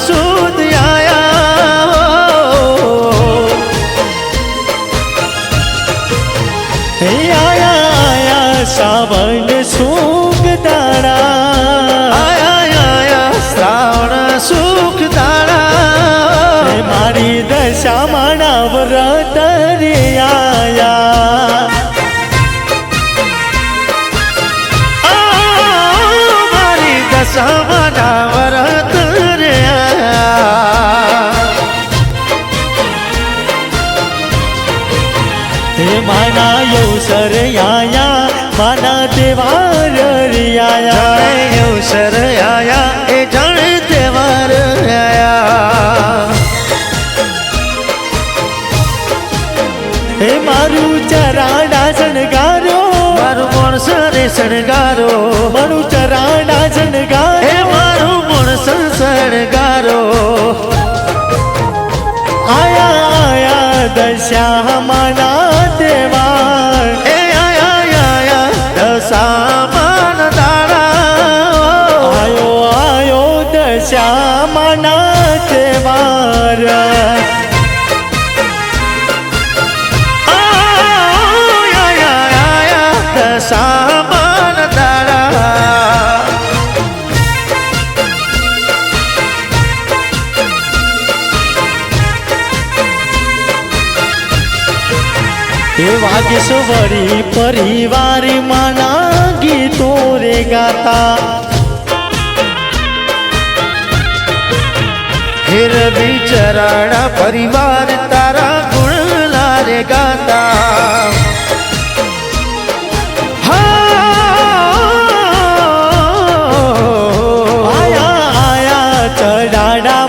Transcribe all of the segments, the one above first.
માસૂદ આયા આયા સાવન સુખ દાડા આયા આયા શ્રાવણ સુખ દાડા મારી દશા માણાવ રતરિયા હે માના સર આયા માના દેવાર રે આયા જાણે અવસર આયા એ જાણે દેવાર આયા હે મારું ચરાડા શણગારો. મારું માણસ રે શણગારો. મારું ચરાડા શણગારો. હે મારું માણસ શણગારો. આયા આયા દશામાના દેવાર દશામાન દાડા આયો આયો દશામાના દેવાર આયા હે વાગેશ્વરી પરિવાર માના ગીતો રે ગાતા. હેર બિચરાણા પરિવાર તારા ગુણ લારે ગાતા. હા, આયા આયા, ચડાડા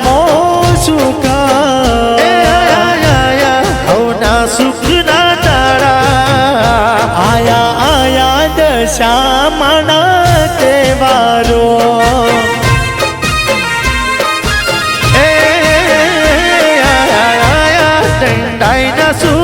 એ